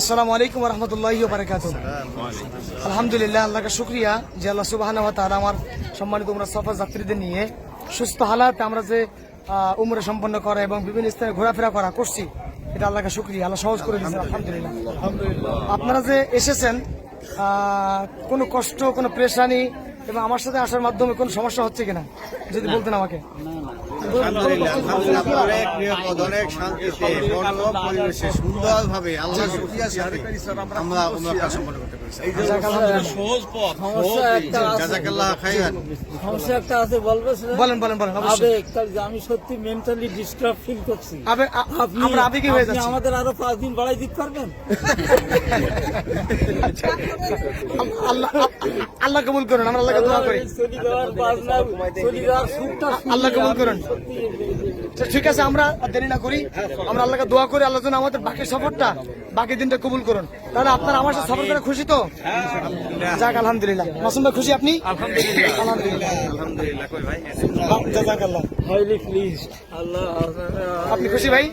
আসসালামু আলাইকুম রহমতুল্লাহ বারকাত আলহামদুলিল্লাহ আল্লাহকে শুক্রিয়া যে আল্লাহ সুবাহ আমার সম্মানিত উমরা সফর যাত্রীদের নিয়ে সুস্থ হালাতে আমরা যে উমরে সম্পন্ন করা এবং বিভিন্ন স্থানে ঘোরাফেরা করা করছি, এটা আল্লাহকে শুক্রিয়া, আল্লাহ সহজ করে দিয়েছেন, আলহামদুলিল্লাহ। আপনারা যে এসেছেন কোনো কষ্ট কোনো প্রেশানি এবং আমার সাথে আসার মাধ্যমে কোনো সমস্যা হচ্ছে কিনা? যদি বলতেন আমাকে। আমি সত্যি মেন্টালি ডিস্টার্ব ফিল করছি। হয়ে আমাদের আরও পাঁচ দিন বাড়াই দিতে পারবেন? আল্লাহ আল্লাহ কবুল করুন আমরা আল্লাহকে দোয়া করি। আল্লাহ কবুল করুন। তো ঠিক আছে আমরা দেরি না করি। আমরা আল্লাহকে দোয়া করি আল্লাহ যেন আমাদের বাকি সফরটা বাকি দিনটা কবুল করুন। তাহলে আপনার আমার সাথে সফর করে খুশি তো? যাক আলহামদুলিল্লাহ। মাসুম ভাই খুশি আপনি? আলহামদুলিল্লাহ। আলহামদুলিল্লাহ। আলহামদুলিল্লাহ কই ভাই জাজাকাল্লাহ হাইলি প্লিজ আল্লাহ আপনি খুশি ভাই?